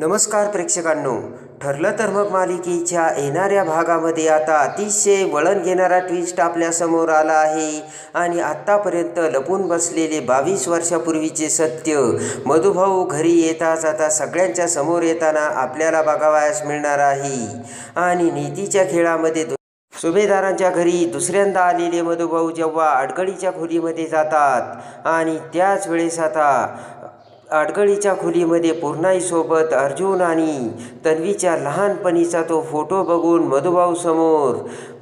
नमस्कार प्रेक्षकांनो. ठरलं तर मग मालिकेच्या येणाऱ्या भागामध्ये आता अतिशय वळण घेणारा ट्विस्ट आपल्यासमोर आला आहे. आणि आत्तापर्यंत लपून बसलेले बावीस वर्षापूर्वीचे सत्य मधुभाऊ घरी येता जाता सगळ्यांच्या समोर येताना आपल्याला बघावयास मिळणार आहे. आणि नीतीच्या खेळामध्ये सुभेदारांच्या घरी दुसऱ्यांदा आलेले मधुभाऊ जेव्हा अडगडीच्या खोलीमध्ये जातात आणि त्याच वेळेस आता अडगळीच्या खोलीमध्ये पूर्णाईसोबत अर्जुन आणि तन्वीच्या लहानपणीचा तो फोटो बघून मधुभाऊ समोर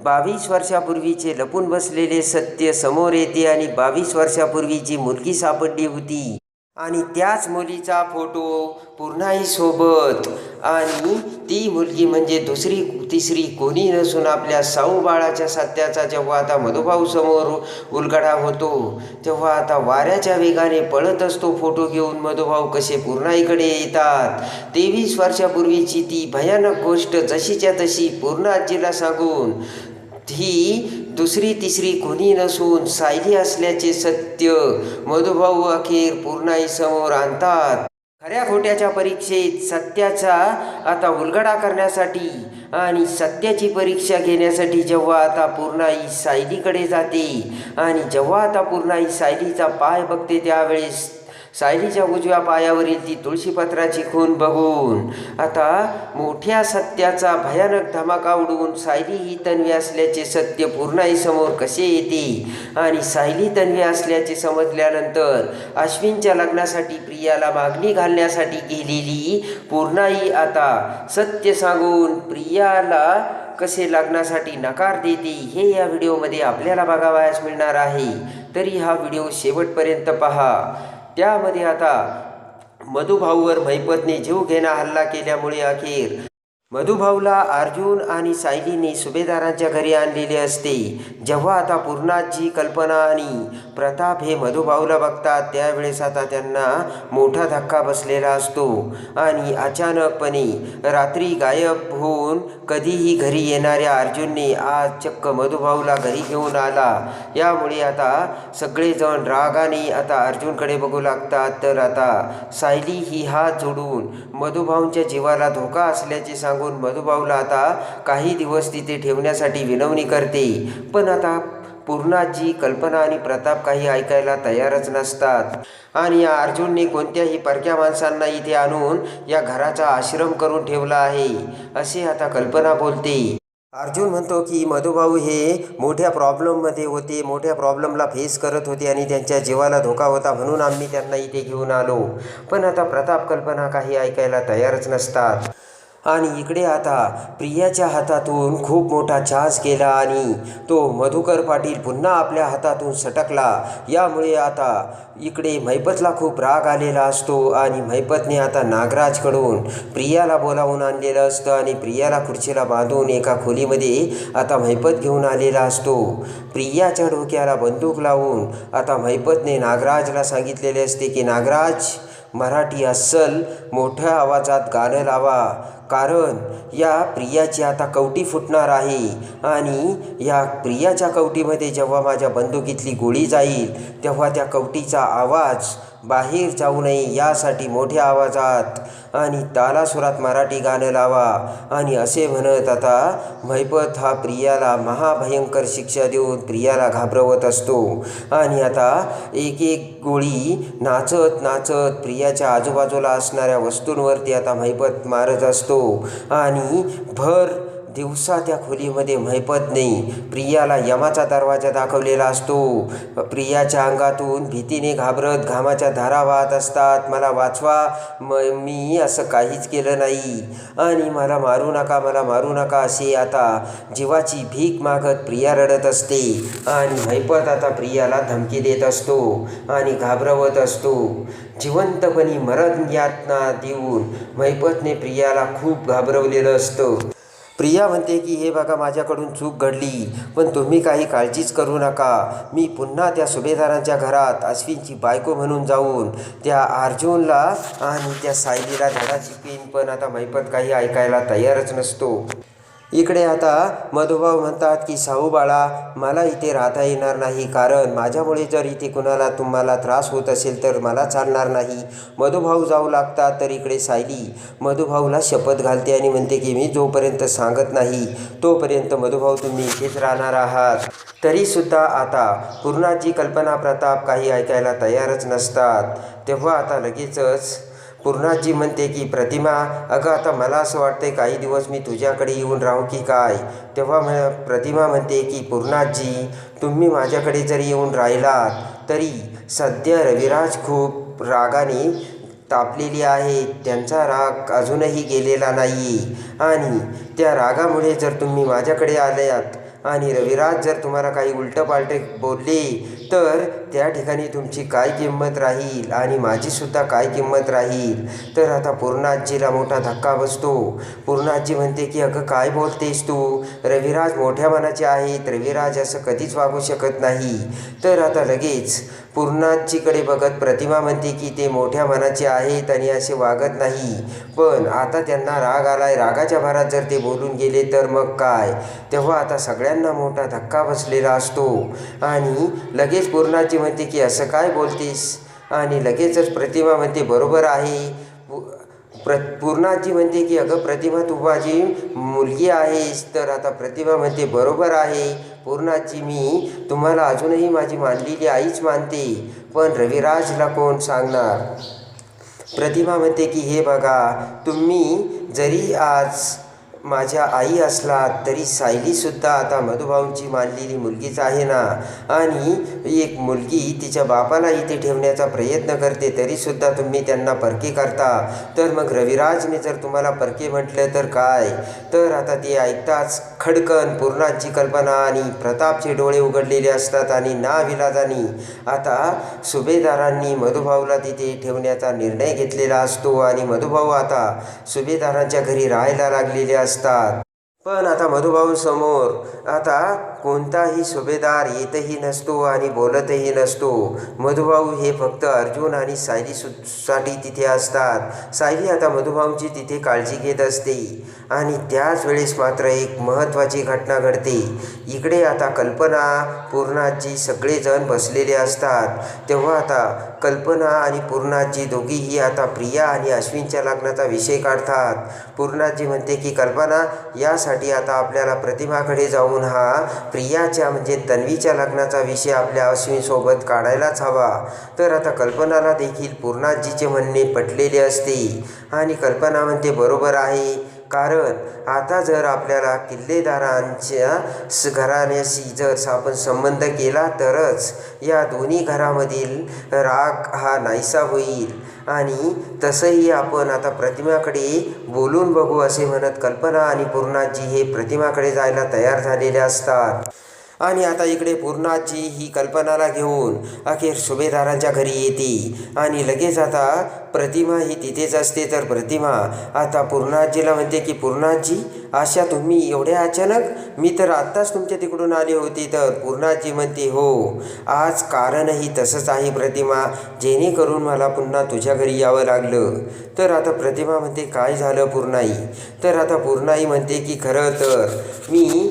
बावीस वर्षापूर्वीचे लपून बसलेले सत्य समोर येते आणि बावीस वर्षापूर्वीची मुलगी सापडली होती. आणि त्याच मुलीचा फोटो पूर्णाईसोबत आणि ती मुलगी म्हणजे दुसरी तिसरी कोणी नसून आपल्या साऊ बाळाच्या सत्याचा जेव्हा आता मधुभाऊ समोर उलगडा होतो तेव्हा आता वाऱ्याच्या वेगाने पळत असतो फोटो घेऊन मधुभाऊ कसे पूर्णाईकडे येतात. तेवीस वर्षापूर्वीची ती भयानक गोष्ट जशीच्या तशी पूर्णाजीला सांगून ही दुसरी तिसरी कोणी नसून सायली असल्याचे सत्य मधुभाऊ अखेर पूर्णाई समोर आणतात. खऱ्या खोट्याच्या परीक्षेत सत्याचा आता उलगडा करण्यासाठी आणि सत्याची परीक्षा घेण्यासाठी जेव्हा आता पूर्णाई सायलीकडे जाते आणि जेव्हा आता पूर्णाई सायलीचा पाय बघते त्यावेळेस सायलीच्या उजव्या पायावरील ती तुळशीपत्राची खून बघून आता मोठ्या सत्याचा भयानक धमाका उडवून सायली ही तन्वी असल्याचे सत्य पूर्णाई समोर कसे येते? आणि सायली तन्वी असल्याचे समजल्यानंतर अश्विनच्या लग्नासाठी प्रियाला मागणी घालण्यासाठी गेलेली पूर्णाई आता सत्य सांगून प्रियाला कसे लग्नासाठी नकार देते हे या व्हिडिओमध्ये आपल्याला बघावयास मिळणार आहे. तरी हा व्हिडिओ शेवटपर्यंत पहा. त्यामध्ये आता मधुभाऊवर मैपतने जीव घेणा हल्ला केल्यामुळे अखेर मधुभाऊला अर्जुन आणि सायलीने सुभेदारांच्या घरी आणलेले असते. जेव्हा आता पूर्णाजी कल्पना आणि प्रताप हे मधुभाऊला बघतात. त्यावेळेस आता त्यांना मोठा धक्का बसलेला असतो. आणि अचानकपणे रात्री गायब होऊन कधीही घरी येणाऱ्या अर्जुनने आज चक्क मधुभाऊला घरी घेऊन आला. यामुळे आता सगळेजण रागाने आता अर्जुनकडे बघू लागतात. तर आता सायली ही हात जोडून मधुभाऊंच्या जीवाला धोका असल्याचे सांगून मधुभाऊला आता काही दिवस तिथे ठेवण्यासाठी विनवणी करते. पण आता पूर्णाची कल्पना आणि प्रताप काही ऐकायला तयारच नसतात. आणि या अर्जुनने कोणत्याही परक्या माणसांना इथे आणून या घराचा आश्रम करून ठेवला आहे असे आता कल्पना बोलते. अर्जुन म्हणतो की मधुभाऊ हे मोठ्या प्रॉब्लेममध्ये होते मोठ्या प्रॉब्लेमला फेस करत होते आणि त्यांच्या जीवाला धोका होता म्हणून आम्ही त्यांना इथे घेऊन आलो. पण आता प्रताप कल्पना काही ऐकायला तयारच नसतात. आणि इकडे आता प्रियाच्या हातातून खूप मोठा चान्स गेला आणि तो मधुकर पाटील पुन्हा आपल्या हातातून सटकला. यामुळे आता इकडे मैपतला खूप राग आलेला असतो आणि मैपतने आता नागराजकडून प्रियाला बोलावून आणलेलं असतं आणि प्रियाला खुर्चीला बांधून एका खोलीमध्ये आता मैपत घेऊन आलेला असतो. प्रियाच्या डोक्याला बंदूक लावून आता मैपतने नागराजला सांगितलेले असते की नागराज मराठी अस्सल मोठ्या आवाजात गाणं लावा. कारण या प्रियाची आता कवटी फुटणार आहे आणि या प्रियाच्या कवटीमध्ये जेव्हा माझ्या बंदुकीतली गोळी जाईल तेव्हा त्या कवटीचा आवाज बाहेर जाऊ नये यासाठी मोठ्या आवाजात आणि तालासुरात मराठी गाणं लावा. आणि असे म्हणत आता मैपत हा प्रियाला महाभयंकर शिक्षा देऊन प्रियाला घाबरवत असतो. आणि आता एक एक गोळी नाचत नाचत प्रियाच्या आजूबाजूला असणाऱ्या वस्तूंवरती आता मैपत मारत असतो. आणि भर दिवसा त्या खोलीमध्ये म्हैपत नाही. प्रियाला यमाचा दरवाजा दाखवलेला असतो. प्रियाच्या अंगातून भीतीने घाबरत घामाच्या धारा वाहत असतात. मला वाचवा म मी असं काहीच केलं नाही. आणि मला मारू नका मला मारू नका असे आता जीवाची भीक मागत प्रिया रडत असते. आणि म्हैपत आता प्रियाला धमकी देत असतो आणि घाबरवत असतो. जिवंतपणी मरण यातना देऊन मैपतने प्रियाला खूप घाबरवलेलं असतं. प्रिया म्हणते की हे बघा माझ्याकडून चूक घडली पण तुम्ही काही काळजीच करू नका. मी पुन्हा त्या सुभेदारांच्या घरात अश्विनची बायको म्हणून जाऊन त्या अर्जुनला आणि त्या सायलीला धडा शिकवीन पण आता मैपत काही ऐकायला तयारच नसतो. इकडे आता मधुभाऊ म्हणतात की शाहू बाळा मला इथे राहता येणार नाही. कारण माझ्यामुळे जर इथे कुणाला तुम्हाला त्रास होत असेल तर मला चालणार नाही. मधुभाऊ जाऊ लागतात तर इकडे सायली मधुभाऊला शपथ घालते आणि म्हणते की मी जोपर्यंत सांगत नाही तोपर्यंत मधुभाऊ तुम्ही इथेच राहणार आहात. तरीसुद्धा आता पूर्णाची कल्पना प्रताप काही ऐकायला तयारच नसतात. तेव्हा आता लगेचच पूर्णाजी म्हणते की प्रतिमा अगं आता मला असं वाटतंय काही दिवस मी तुझ्याकडे येऊन राहू की काय? तेव्हा म प्रतिमा म्हणते की पूर्णाजी तुम्ही माझ्याकडे जरी येऊन राहिलात तरी सध्या रविराज खूप रागाने तापलेली आहे. त्यांचा राग अजूनही गेलेला नाही आणि त्या रागामुळे जर तुम्ही माझ्याकडे आल्यात आणि रविराज जर तुम्हाला काही उलटं पालटे बोलले तर त्या ठिकाणी तुमची काय किंमत राहील आणि माझीसुद्धा काय किंमत राहील? तर आता पूर्णाजीला मोठा धक्का बसतो. पूर्णाजी म्हणते की अगं काय बोलतेस तू? रविराज मोठ्या मनाचे आहेत. रविराज असं कधीच वागू शकत नाही. तर आता लगेच पूर्णाजीकडे बघत प्रतिमा म्हणते की ते मोठ्या मनाचे आहेत आणि असे वागत नाही. पण आता त्यांना राग आलाय. रागाच्या भरात जर ते बोलून गेले तर मग काय? तेव्हा आता सगळ्यांना मोठा धक्का बसलेला असतो. आणि लगेच लगेच पूर्णाची म्हणते की असं काय बोलतीस? आणि लगेचच प्रतिमा म्हणते बरोबर आहे. पु- प्र पूर्णाजी म्हणते की अगं प्रतिमा तू माझी मुलगी आहेस. तर आता प्रतिमा म्हणते बरोबर आहे. पूर्णाजी मी तुम्हाला अजूनही माझी मानलेली आईच मानते. पण रविराजला कोण सांगणार? प्रतिमा म्हणते की हे बघा तुम्ही जरी आज माझ्या आई असलात तरी सायलीसुद्धा आता मधुभाऊंची मानलेली मुलगीच आहे ना. आणि एक मुलगी तिच्या बापाला इथे ठेवण्याचा प्रयत्न करते तरीसुद्धा तुम्ही त्यांना परके करता. तर मग रविराजने जर तुम्हाला परके म्हटलं तर काय? तर आता ते ऐकताच खडकन पूर्णाची कल्पना आणि प्रतापचे डोळे उघडलेले असतात आणि नाविलाजानी आता सुभेदारांनी मधुभाऊला तिथे ठेवण्याचा निर्णय घेतलेला असतो आणि मधुभाऊ आता सुभेदारांच्या घरी राहायला लागलेले असतात. पण आता मधुभाऊंसमोर आता कोणताही सुभेदार येतही नसतो आणि बोलतही नसतो. मधुभाऊ हे फक्त अर्जुन आणि सायली सु साठी तिथे असतात. सायली आता मधुभाऊंची तिथे काळजी घेत असते. आणि त्याच वेळेस मात्र एक महत्त्वाची घटना घडते. इकडे आता कल्पना पूर्णाजी सगळेजण बसलेले असतात. तेव्हा आता कल्पना आणि पूर्णाजी दोघीही आता प्रिया आणि अश्विनच्या लग्नाचा विषय काढतात. पूर्णाजी म्हणते की कल्पना यासाठी आता आपल्याला प्रतिभाकडे जाऊन हा प्रियाच्या म्हणजे तन्वीच्या लग्नाचा विषय आपल्या अश्विनसोबत काढायलाच हवा. तर आता कल्पनाला देखील पूर्णाजीचे म्हणणे पटलेले असते. आणि कल्पना म्हणते बरोबर आहे. कारण आता जर आपल्याला किल्लेदारांच्या स घराण्याशी जर आपण संबंध केला तरच या दोन्ही घरामधील राग हा नाहीसा होईल. आणि तसंही आपण आता प्रतिमाकडे बोलून बघू असे म्हणत कल्पना आणि पूर्णाजी हे प्रतिमाकडे जायला तयार झालेले असतात. आणि आता इकडे पूर्णाजी ही कल्पनाला घेऊन अखेर सुभेदारांच्या घरी येते. आणि लगेच आता प्रतिमा ही तिथेच असते. तर प्रतिमा आता पूर्णाजीला म्हणते की पूर्णाजी आशा तुम्ही एवढ्या अचानक? मी तर आत्ताच तुमच्या तिकडून आली होती. तर पूर्णाजी म्हणते हो आज कारणही तसंच आहे प्रतिमा. जेणेकरून मला पुन्हा तुझ्या घरी यावं लागलं. तर आता प्रतिमा म्हणते काय झालं पूर्णाई? तर आता पूर्णाई म्हणते की खरं तर मी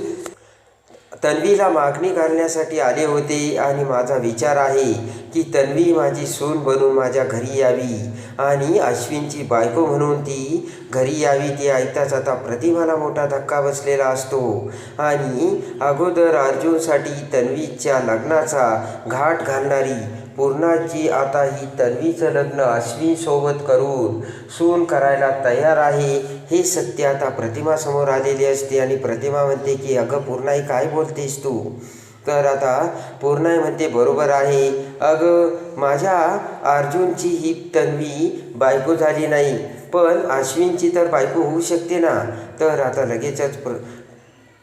तन्वीला मागणी करण्यासाठी आले होते आणि माझा विचार आहे की तन्वी माझी सून बनून माझ्या घरी यावी आणि अश्विनची बायको म्हणून ती घरी यावी ती ऐकताच आता प्रतिमाला मोठा धक्का बसलेला असतो. आणि अगोदर अर्जुनसाठी तन्वीच्या लग्नाचा घाट घालणारी पूर्णाची आता ही तन्वीचं लग्न अश्विनसोबत करून सून करायला तयार आहे हे सत्य आता प्रतिमासमोर आलेली असते आणि प्रतिमा म्हणते की अगं पूर्णाई काय बोलतेस तू? तर आता पूर्णाई म्हणते बरोबर आहे. अगं माझ्या अर्जुनची ही तन्वी बायको झाली नाही पण अश्विनची तर बायको होऊ शकते ना? तर आता लगेचच प्र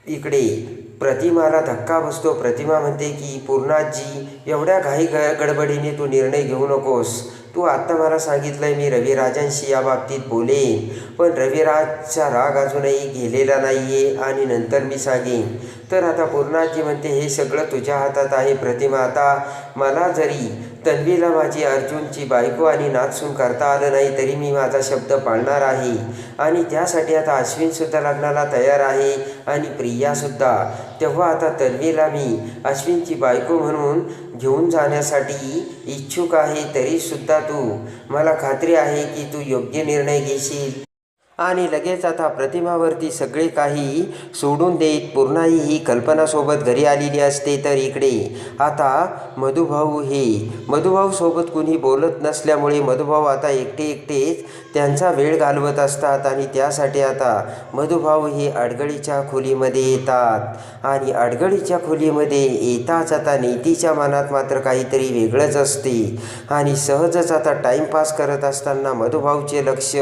इकडे प्रतिमाला धक्का बसतो. प्रतिमा म्हणते की पूर्णाजी एवढ्या घाई ग गडबडीने तू निर्णय घेऊ नकोस. तू आत्ता मला सांगितलं आहे मी रविराजांशी या बाबतीत बोलेन. पण रविराजचा राग अजूनही गेलेला नाही आहे आणि नंतर मी सांगेन. तर आता पूर्णाजी म्हणते हे सगळं तुझ्या हातात आहे प्रतिमा. आता मला जरी तन्वीला माझी अर्जुनची बायको आणि नाचसून करता आलं नाही तरी मी माझा शब्द पाळणार आहे. आणि त्यासाठी आता अश्विनसुद्धा लग्नाला तयार आहे आणि प्रियासुद्धा तेव्हा आता तन्वीला मी अश्विनची बायको म्हणून घेऊन जाण्यासाठी इच्छुक आहे तरीसुद्धा तू मला खात्री आहे की तू योग्य निर्णय घेशील. आणि लगेच आता प्रतिमावरती सगळे काही सोडून देत पूर्णाई ही कल्पनासोबत घरी आलेली असते तर इकडे. आता मधुभाऊ हे. मधुभाऊसोबत कुणी बोलत नसल्यामुळे मधुभाऊ आता एकटे एकटेच त्यांचा वेळ घालवत असतात आणि त्यासाठी आता मधुभाऊ हे अडगळीच्या खोलीमध्ये येतात. आणि अडगळीच्या खोलीमध्ये येताच आता नीतीच्या मनात मात्र काहीतरी वेगळंच असते. आणि सहजच आता टाईमपास करत असताना मधुभाऊचे लक्ष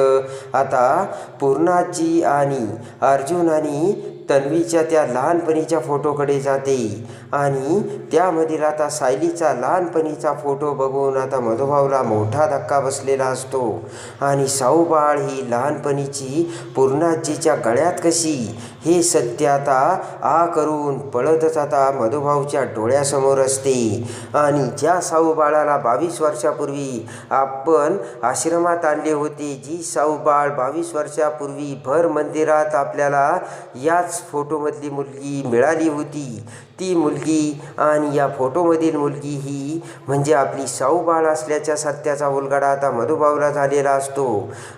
आता पूर्णाजी आणि अर्जुन आणि तन्वीच्या त्या लहानपणीच्या फोटोकडे जाते. आणि त्यामधील आता सायलीचा लहानपणीचा फोटो बघून आता मधुभावला मोठा धक्का बसलेला असतो. आणि साऊबाळ ही लहानपणीची पूर्णाजीच्या गळ्यात कशी हे सत्य आता आ करून पळतच आता मधुभाऊच्या डोळ्यासमोर असते. आणि ज्या साऊबाळाला बावीस वर्षापूर्वी आपण आश्रमात आणले होते जी साऊबाळ बावीस वर्षापूर्वी भर मंदिरात आपल्याला याच फोटोमधली मुलगी मिळाली होती. ती मुलगी आणि या फोटोमधील मुलगी ही म्हणजे आपली साऊबाळ असल्याच्या सत्याचा उलगडा आता मधुभाऊला झालेला असतो.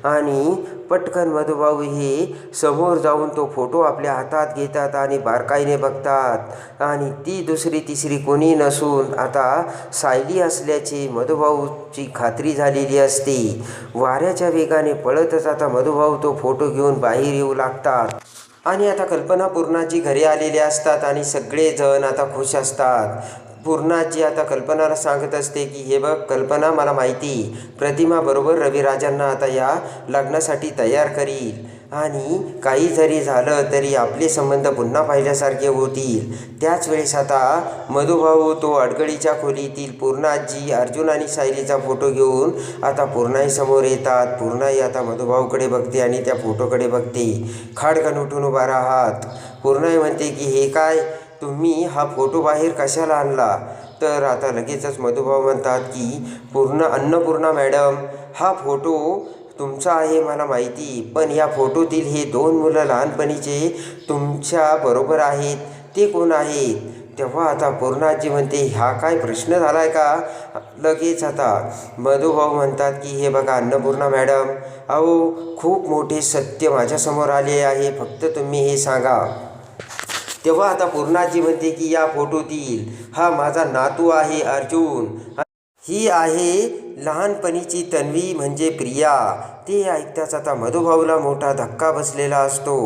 आणि पटकन मधुभाऊ हे समोर जाऊन तो फोटो आपल्या हातात घेतात आणि बारकाईने बघतात. आणि ती दुसरी तिसरी कोणी नसून आता सायली असल्याची मधुभाऊची खात्री झालेली असते. वाऱ्याच्या वेगाने पळतच आता मधुभाऊ तो फोटो घेऊन बाहेर येऊ लागतात. आणि आता कल्पना पूर्णाजी घरी आलेले असतात आणि सगळेजण आता खुश असतात. पूर्णाजी आता कल्पनाला सांगत असते की हे बघ कल्पना मला माहिती. प्रतिमा बरोबर रविराजांना आता या लग्नासाठी तयार करील. आणि काही जरी झालं तरी आपले संबंध पुन्हा पाहिल्यासारखे होतील. त्याच वेळेस आता मधुभाऊ तो अडगळीच्या खोलीतील पूर्णाजी अर्जुन आणि सायलीचा फोटो घेऊन आता पूर्णाई समोर येतात. पूर्णाई आता मधुभाऊकडे बघते आणि त्या फोटोकडे बघते. खाडकन उठून उभा राहात. पूर्णाई म्हणते की हे काय? तुम्ही हा फोटो बाहेर कशाला आणला? तर आता लगेचच मधुभाऊ म्हणतात की पूर्ण अन्नपूर्णा मॅडम हा फोटो तुमचा आहे मला माहिती पण या फोटोतील हे दोन मुलं लहानपणीचे तुमच्या बरोबर आहेत ते कोण आहेत? तेव्हा आता पूर्णाजी म्हणते हा काय प्रश्न झाला आहे का? लगेच आता. मधुभाऊ म्हणतात की हे बघा अन्नपूर्णा मॅडम अहो खूप मोठे सत्य माझ्यासमोर आले आहे फक्त तुम्ही हे सांगा. तेव्हा आता पूर्णाजी म्हणते की या फोटोतील हा माझा नातू आहे अर्जुन ही आहे लहानपणीची तन्वी म्हणजे प्रिया. ते ऐकताच आता मधुभाऊला मोठा धक्का बसलेला असतो.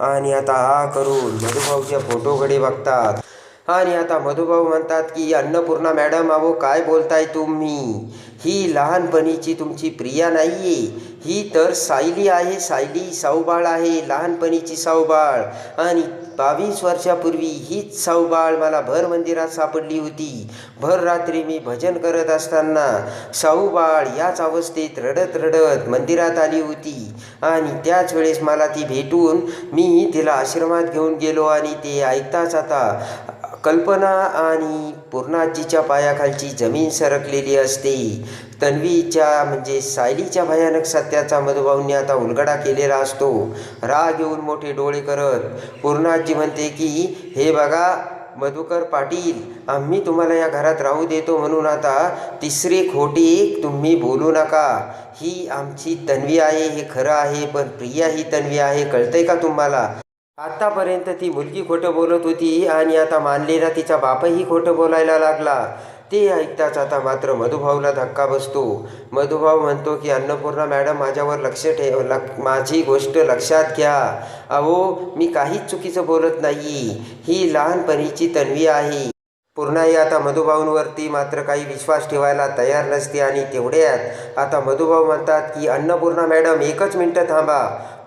आणि आता हा करून मधुभाऊच्या फोटोकडे बघतात. आणि आता मधुभाऊ म्हणतात की अन्नपूर्णा मॅडम अहो काय बोलताय तुम्ही? ही लहानपणीची तुमची प्रिया नाही आहे ही तर सायली आहे सायली साऊबाळ आहे लहानपणीची साऊबाळ. आणि बावीस वर्षापूर्वी हीच साऊबाळ मला भर मंदिरात सापडली होती. भर रात्री मी भजन करत असताना साऊबाळ याच अवस्थेत रडत रडत मंदिरात आली होती. आणि त्याच वेळेस मला ती भेटून मी तिला आश्रमात घेऊन गेलो आणि ते ऐकताच आता कल्पना आणि पूर्णाजीच्या पायाखालची जमीन सरकलेली असते. तन्वीच्या म्हणजे सायलीच्या भयानक सत्याचा मधुभाऊंनी आता उलगडा केलेला असतो. राग येऊन मोठे डोळे करत पूर्णाजी म्हणते की हे बघा मधुकर पाटील आम्ही तुम्हाला या घरात राहू देतो म्हणून आता तिसरी खोटी तुम्ही बोलू नका. ही आमची तन्वी आहे हे खरं आहे पण प्रिया ही तन्वी आहे कळतंय का तुम्हाला? आत्तापर्यंत ती मुलगी खोटं बोलत होती आणि आता मानलेला तिचा बापही खोटं बोलायला लागला. ते ऐकताच आता मात्र मधुभाऊला धक्का बसतो. मधुभाऊ म्हणतो की अन्नपूर्णा मॅडम माझ्यावर लक्ष ठेव लक माझी गोष्ट लक्षात घ्या. अहो मी काहीच चुकीचं बोलत नाही. ही लहानपणीची तन्वी आहे. पूर्णाई आता मधुभाऊंवरती मात्र काही विश्वास ठेवायला तयार नसते आणि तेवढ्यात आता मधुभाऊ म्हणतात की अन्नपूर्णा मॅडम एकच मिनटं थांबा.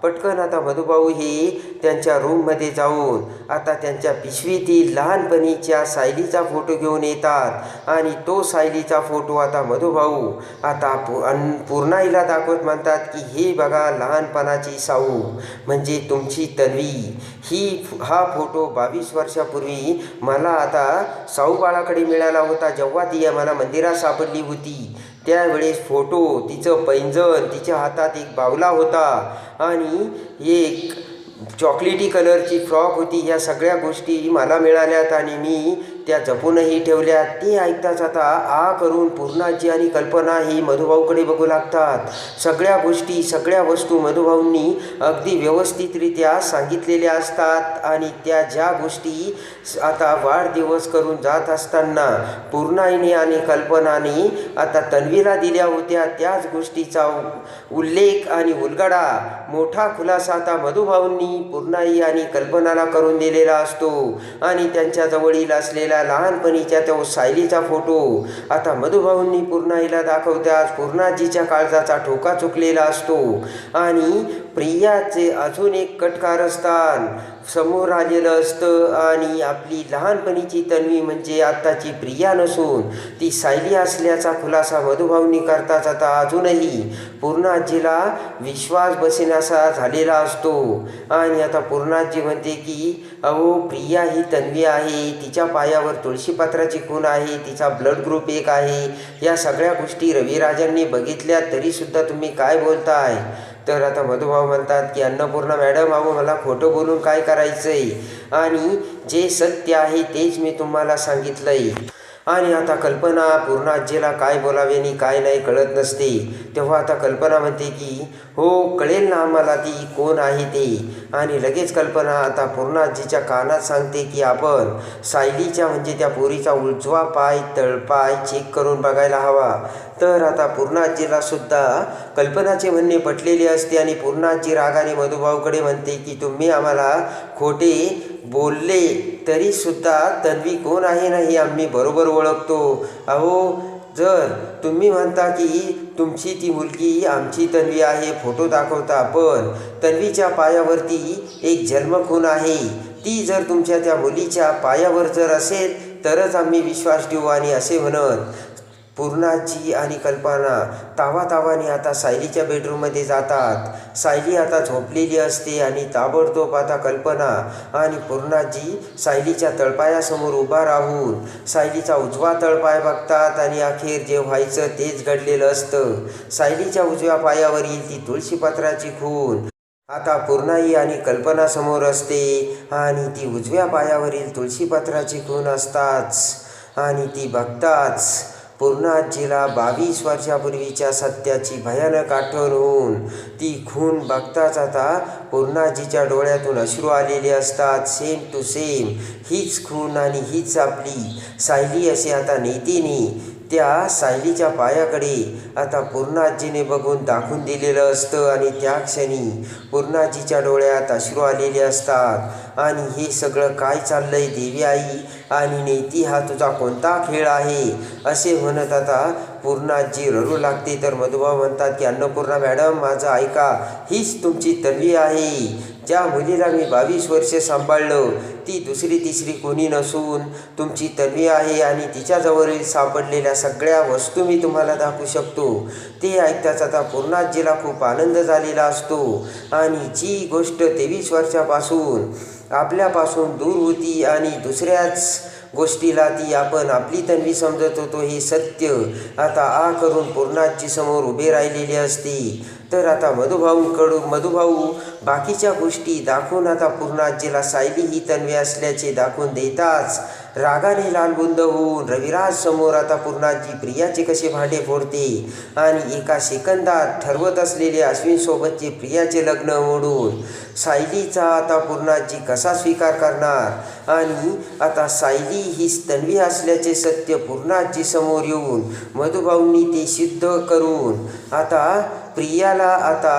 पटकन आता मधुभाऊ हे त्यांच्या रूममध्ये जाऊन आता त्यांच्या पिशवीतील लहानपणीच्या सायलीचा फोटो घेऊन येतात. आणि तो सायलीचा फोटो आता मधुभाऊ आता पु अन पूर्णाईला दाखवत म्हणतात की हे बघा लहानपणाची साऊ म्हणजे तुमची तन्वी. ही हा फोटो बावीस वर्षापूर्वी मला आता साऊ बाळाकडे मिळाला होता जेव्हा ती मला मंदिरात सापडली होती. त्यावेळेस फोटो तिचं पैंजण तिच्या हातात एक बावला होता आणि एक चॉकलेटी कलरची फ्रॉक होती. ह्या सगळ्या गोष्टी मला मिळाल्यात आणि मी त्या जपूनही ठेवल्या. ती ऐकताच आता आ करून पूर्णाची आणि कल्पना ही मधुभाऊकडे बघू लागतात. सगळ्या गोष्टी सगळ्या वस्तू मधुभाऊंनी अगदी व्यवस्थितरित्या सांगितलेल्या असतात आणि त्या ज्या गोष्टी आता वाढदिवस करून जात असताना पूर्णाईने आणि कल्पनाने आता तन्वीला दिल्या होत्या त्याच गोष्टीचा उल्लेख आणि उलगडा मोठा खुलासा आता मधुभाऊंनी पूर्णाई आणि कल्पनाला करून दिलेला असतो आणि त्यांच्याजवळील असलेला त्या लहानपणीच्या तो सायलीचा फोटो. आता मधुभाऊंनी पूर्णाईला दाखवताच पूर्णाजीच्या काळजाचा ठोका चुकलेला असतो. आणि प्रियाचे अजून एक कटकारस्थान समोर आलेलं असतं आणि आपली लहानपणीची तन्वी म्हणजे आत्ताची प्रिया नसून ती सायली असल्याचा खुलासा मधुभावनी करताच आता अजूनही. पूर्णाजीला विश्वास बसेनासा झालेला असतो. आणि आता पूर्णाजी म्हणते की अहो प्रिया ही तन्वी आहे तिच्या पायावर तुळशीपात्राची खून आहे तिचा ब्लड ग्रुप एक आहे. या सगळ्या गोष्टी रविराजांनी बघितल्या तरीसुद्धा तुम्ही काय बोलताय? तर आता मधुभाऊ म्हणतात की अन्नपूर्णा मॅडम अहो मला खोटं बोलून काय करायचं आहे आणि जे सत्य आहे तेच मी तुम्हाला सांगितलं आहे आणि आता कल्पना पूर्णाजीला काय बोलावे आणि काय नाही कळत नसते. तेव्हा आता कल्पना म्हणते की हो कळेल ना आम्हाला ती कोण आहे ते. आणि लगेच कल्पना आता पूर्णाजीच्या कानात सांगते की आपण सायलीच्या म्हणजे त्या पोरीचा उजवा पाय तळपाय चेक करून बघायला हवा. तर आता पूर्णाजीला सुद्धा कल्पनाचे म्हणणे पटलेले असते आणि पूर्णाजी रागाने मधुभाऊकडे म्हणते की तुम्ही आम्हाला खोटे बोलले तरीसुद्धा तन्वी कोण आहे नाही आम्ही बरोबर ओळखतो. अहो जर तुम्ही म्हणता की तुमची ती मुलगी आमची तन्वी आहे फोटो दाखवता पण तन्वीच्या पायावरती एक जन्मखून आहे. ती जर तुमच्या त्या मुलीच्या पायावर जर असेल तरच आम्ही विश्वास देऊ आणि असे म्हणत पूर्णाजी आणि कल्पना तावातावाने आता सायलीच्या बेडरूममध्ये जातात. सायली आता झोपलेली असते आणि ताबडतोब आता कल्पना आणि पूर्णाजी सायलीच्या तळपायासमोर उभा राहून सायलीचा उजवा तळपाय बघतात आणि अखेर जे व्हायचं तेच घडलेलं असतं. सायलीच्या उजव्या पायावरील ती तुळशीपत्राची खून आता पूर्णाई आणि कल्पना समोर असते आणि ती उजव्या पायावरील तुळशीपत्राची खून असताच आणि ती बघताच पूर्णाजीला बावीस वर्षापूर्वीच्या सत्याची भयानक आठवण होऊन ती खून बघताच आता पूर्णाजीच्या डोळ्यातून अश्रू आलेले असतात. सेम टू सेम हीच खून आणि हीच आपली सायली असे आता नेतीने त्या सायलीच्या पायाकडे आता पूर्णाजीने बघून दाखवून दिलेलं असतं आणि त्या क्षणी पूर्णाजीच्या डोळ्यात अश्रू आलेले असतात. आणि हे सगळं काय चाललंय देवी आई आणि नेती हा तुझा कोणता खेळ आहे? असे म्हणत आता पूर्णाजी रडू लागते. तर मधुबा म्हणतात की अन्नपूर्णा मॅडम माझं ऐका हीच तुमची तन्वी आहे. ज्या मुलीला मी बावीस वर्ष सांभाळलं ती दुसरी तिसरी कोणी नसून तुमची तन्वी आहे आणि तिच्याजवळील सापडलेल्या सगळ्या वस्तू मी तुम्हाला दाखवू शकतो. ते ऐकताच आता पूर्णाजीला खूप आनंद झालेला असतो आणि जी गोष्ट तेवीस वर्षापासून आपल्यापासून दूर होती आणि दुसऱ्याच गोष्टीला ती आपण आपली तन्वी समजत होतो हे सत्य आता आ करून पूर्णाजी समोर उभे राहिलेले असते. तर आता मधुभाऊंकडून मधुभाऊ बाकीच्या गोष्टी दाखवून आता पूर्णाजीला सायली ही तन्वी असल्याचे दाखवून देताच रागाने लालबुंद होऊन रविराज समोर आता पूर्णाजी प्रियाचे कसे भांडे फोडते आणि एका सेकंदात ठरवत असलेले अश्विनसोबतचे प्रियाचे लग्न मोडून सायलीचा आता पूर्णाजी कसा स्वीकार करणार? आणि आता सायली ही तन्वी असल्याचे सत्य पूर्णाजी समोर येऊन मधुभाऊंनी ते सिद्ध करून आता प्रियाला आता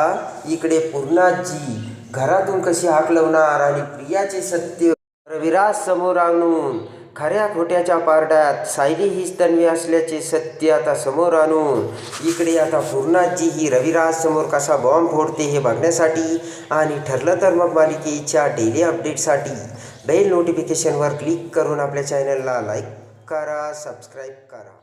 इकडे पूर्णाजी घरातून कशी हाकलवणार आणि प्रियाचे सत्य रविराज समोर आणून खऱ्या खोट्याच्या पारड्यात सायली हीच तन्वी असल्याचे सत्य आता समोर आणून इकडे आता पूर्णाजी ही रविराज समोर कसा बॉम्ब फोडते हे बघण्यासाठी आणि ठरलं तर मग मालिकेच्या डेली अपडेटसाठी बेल नोटिफिकेशनवर क्लिक करून आपल्या चॅनलला लाईक करा सबस्क्राईब करा.